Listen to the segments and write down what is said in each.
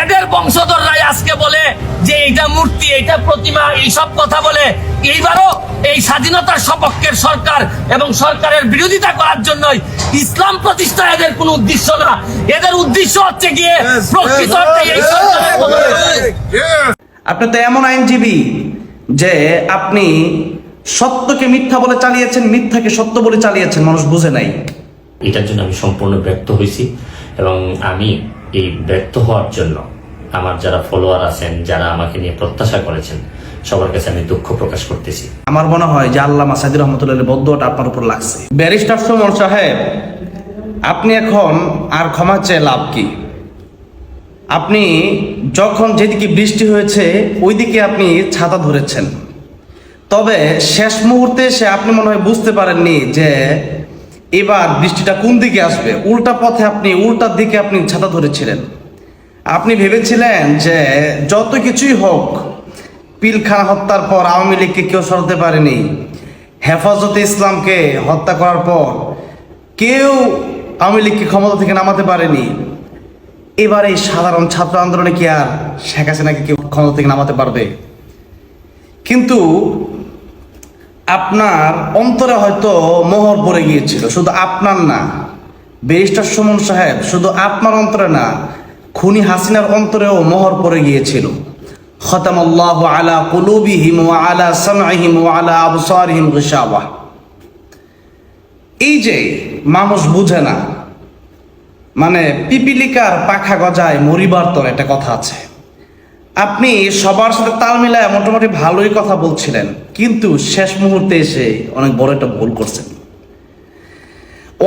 এদের বংশধররাই আজকে বলে যে এইটা মূর্তি এইটা প্রতিমা এইসব কথা বলে। এইবারও এই স্বাধীনতার সপক্ষের সরকার এবং সরকারের বিরোধিতা করার জন্যই ইসলাম প্রতিষ্ঠা এদের কোনো উদ্দেশ্য না। এদের উদ্দেশ্য হচ্ছে গিয়ে প্রকৃত এই আপনি তো এমন আইনজীবী যে আপনি সত্যকে মিথ্যা বলে চালিয়েছেন মিথ্যাকে সত্য বলে চালিয়েছেন মানুষ বুঝে নাই। এটার জন্য আমি সম্পূর্ণ ব্যক্ত হয়েছি এবং আমি এই ব্যর্থ হওয়ার জন্য আমার যারা ফলোয়ার আছেন যারা আমাকে নিয়ে প্রত্যাশা করেছেন সবার কাছে আমি দুঃখ প্রকাশ করতেছি। আমার মনে হয় যে আল্লাহ মাসাদির রহমতুল্লাহ বদ্ধটা আপনার উপর লাগছে। ব্যারিস্টার সুমন সাহেব আপনি এখন আর ক্ষমা চেয়ে লাভ কি? আপনি যখন যেদিকে বৃষ্টি হয়েছে ওইদিকে আপনি ছাতা ধরেছেন। তবে শেষ মুহূর্তে এসে আপনি মনে হয় বুঝতে পারেননি যে এবার বৃষ্টিটা কোন দিকে আসবে? উল্টা পথে আপনি উল্টার দিকে আপনি ছাতা ধরেছিলেন। আপনি ভেবেছিলেন যে যত কিছুই হোক, পিলখানা হত্যার পর আওয়ামী লীগকে কেউ সরাতে পারেনি। হেফাজতে ইসলামকে হত্যা করার পর কেউ আওয়ামী লীগকে ক্ষমতা থেকে নামাতে পারেনি। এবার এই সাধারণ ছাত্র আন্দোলনে কি আর শেখ হাসিনাকে কেউ ক্ষমতা থেকে নামাতে পারবে? কিন্তু আপনার অন্তরে হয়তো মোহর পড়ে গিয়েছিল, শুধু আপনার না। ব্যারিস্টার সুমন সাহেব, শুধু আপনার অন্তরে না, খুনি হাসিনার অন্তরেও মোহর পড়ে গিয়েছিল। খতাম আল্লাহ আলা কুলুবিহিম ওয়া আলা সামআহিম ওয়া আলা আবসারিহিম গিশাওয়া এই যে মানুষ বুঝে না মানে পিপিলিকার পাখা গজায় মরিবার তোর একটা কথা আছে। আপনি সবার সাথে তাল মিলায় মোটামুটি ভালোই কথা বলছিলেন, কিন্তু শেষ মুহূর্তে এসে অনেক বড় একটা ভুল করছেন।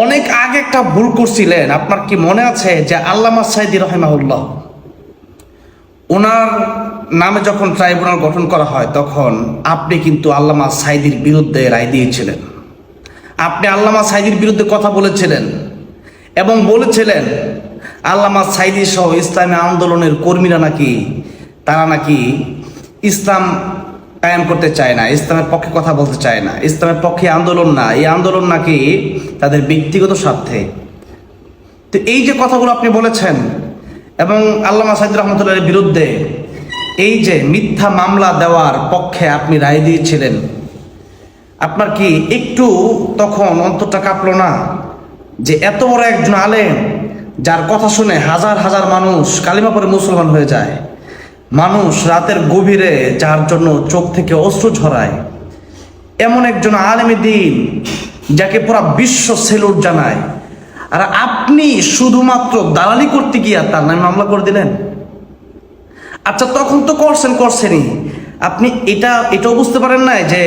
অনেক আগে একটা ভুল করছিলেন, আপনার কি মনে আছে যে আল্লামা সাইদি রহেমাউল্লাহ ওনার নামে যখন ট্রাইব্যুনাল গঠন করা হয়, তখন আপনি কিন্তু আল্লামা সাইদির বিরুদ্ধে রায় দিয়েছিলেন। আপনি আল্লামা সাইদির বিরুদ্ধে কথা বলেছিলেন এবং বলেছিলেন, আল্লামা সাইদি সহ ইসলামী আন্দোলনের কর্মীরা নাকি তারা নাকি ইসলাম কায়েম করতে চায় না, ইসলামের পক্ষে কথা বলতে চায় না, ইসলামের পক্ষে আন্দোলন না, এই আন্দোলন নাকি তাদের ব্যক্তিগত স্বার্থে। তো এই যে কথাগুলো আপনি বলেছেন এবং আল্লামা সাইদ রহমতুল্লাহের বিরুদ্ধে এই যে মিথ্যা মামলা দেওয়ার পক্ষে আপনি রায় দিয়েছিলেন, আপনার কি একটু তখন অন্তরটা কাঁপলো না যে এত বড় একজন আলেম যার কথা শুনে হাজার হাজার মানুষ কালিমা পরে মুসলমান হয়ে যায়? মানুষ রাতের গভীরে যার জন্য চোখ থেকে অস্ত্র ঝরায়। এমন একজন আলেমী দিন যাকে পুরা বিশ্ব সেলুট জানায়। আর আপনি শুধুমাত্র দালালি করতে গিয়া তার নামে মামলা করে দিলেন? আচ্ছা তখন তো করছেন, করছেনই। আপনি এটা, এটাও বুঝতে পারেন না যে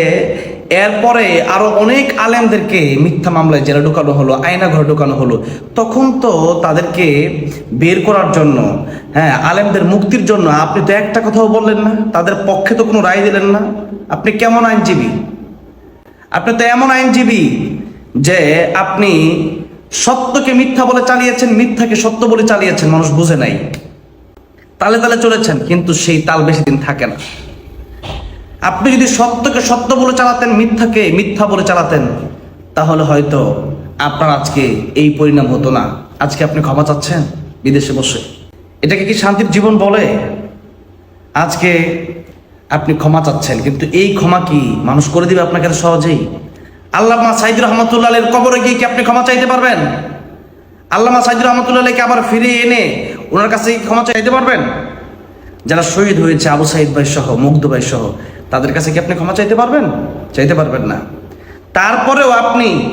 এরপরে আরও অনেক আলেমদেরকে মিথ্যা মামলায় জেলে ঢুকানো হলো, আয়না ঘরে ঢুকানো হলো। তখন তো তাদেরকে বের করার জন্য হ্যাঁ আলেমদের মুক্তির জন্য আপনি তো একটা কথাও বললেন না, তাদের পক্ষে তো কোনো রায় দিলেন না। আপনি কেমন আইনজীবী? আপনি তো এমন আইনজীবী যে আপনি সত্যকে মিথ্যা বলে চালিয়েছেন, মিথ্যাকে সত্য বলে চালিয়েছেন, মানুষ বুঝে নাই। তালে তালে চলেছেন, কিন্তু সেই তাল বেশি দিন থাকে না। আপনি যদি সত্যকে সত্য বলে চালাতেন, মিথ্যাকে মিথ্যা বলে চালাতেন, তাহলে হয়তো আপনার আজকে এই পরিণাম হতো না। আজকে আপনি ক্ষমা চাচ্ছেন বিদেশে বসে। এটাকে কি শান্তির জীবন বলে? আজকে আপনি ক্ষমা চাচ্ছেন, কিন্তু এই ক্ষমা কি মানুষ করে দিবে আপনাকে সহজেই? আল্লামা সাইদুর রহমতুল্লাহ কবরে গিয়ে কি আপনি ক্ষমা চাইতে পারবেন? আল্লামা সাইদুর রহমতুল্লাহকে আবার ফিরিয়ে এনে ওনার কাছে ক্ষমা চাইতে পারবেন? যারা শহীদ হয়েছে, আবু সাইদ ভাই সহ মুগ্ধ ভাই সহ তাদের কাছে কি আপনি ক্ষমা চাইতে পারবেন? চাইতে পারবেন না। তারপরেও আপনি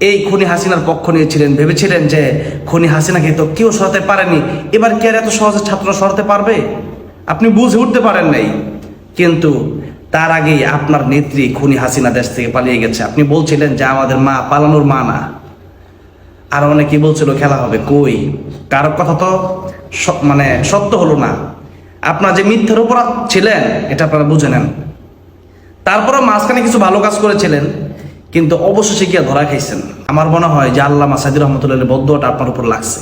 এই খুনি হাসিনার পক্ষ নিয়েছিলেন, ভেবেছিলেন যে খুনি হাসিনাকে তো কেউ সরাতে পারেনি। এবার কি আর এত সহজে ছাত্র সরাতে পারবে? আপনি বুঝে উঠতে পারেন নাই। কিন্তু তার আগেই আপনার নেত্রী খুনি হাসিনা দেশ থেকে পালিয়ে গেছে। আপনি বলছিলেন যে আমাদের মা পালানোর মা না। আর অনেকে বলছিল, খেলা হবে কই? কারও কথা তো মানে সত্য হলো না। আপনার যে মিথ্যার উপর ছিলেন, এটা আপনারা বুঝে নেন। তারপরে মাঝখানে কিছু ভালো কাজ করেছিলেন, কিন্তু অবশেষে গিয়ে ধরা খাইছেন। আমার মনে হয় যে আল্লাহ মাসাদির রহমতুল্লাহ বদ্ধটা আপনার উপর লাগছে।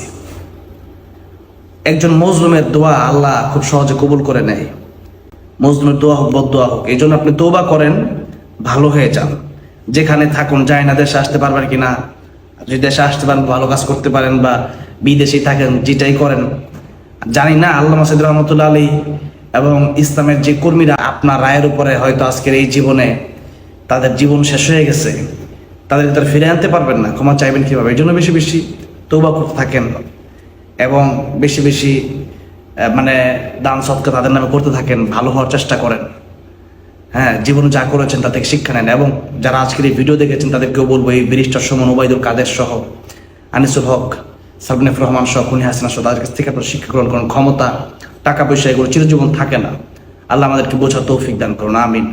একজন মজলুমের দোয়া আল্লাহ খুব সহজে কবুল করে নেয়। মজলুমের দোয়া হোক, বদোয়া হোক, এই জন্য আপনি দোবা করেন, ভালো হয়ে যান। যেখানে থাকুন, যায় না, দেশে আসতে পারবেন কিনা। যদি দেশে আসতে পারেন, ভালো কাজ করতে পারেন বা বিদেশে থাকেন, যেটাই করেন জানি না আল্লাহ মাসিদ রহমতুল্লাহ আলী এবং ইসলামের যে কর্মীরা আপনার রায়ের উপরে হয়তো আজকের এই জীবনে তাদের জীবন শেষ হয়ে গেছে তাদের তারা ফিরে আনতে পারবেন না, ক্ষমা চাইবেন কীভাবে? এই জন্য বেশি বেশি তৌবা করতে থাকেন এবং বেশি বেশি মানে দান সৎকা তাদের নামে করতে থাকেন, ভালো হওয়ার চেষ্টা করেন। হ্যাঁ জীবনে যা করেছেন তা থেকে শিক্ষা নেন এবং যারা আজকের এই ভিডিও দেখেছেন তাদেরকেও বলব এই ব্যারিস্টার সমন ওবায়দুল কাদের সহ আনিসুল হক সাবনেফ রহমান সহ খুনি হাসিনা সহ তাদের কাছ থেকে আপনার শিক্ষা গ্রহণ করুন, ক্ষমতা, টাকা পয়সা, এগুলো চিরজীবন থাকে না। আল্লাহ আমাদেরকে বোঝা তৌফিক দান করুন, আমিন।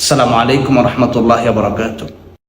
আসসালামু আলাইকুম রহমতুল্লাহ বরাকাতুহ।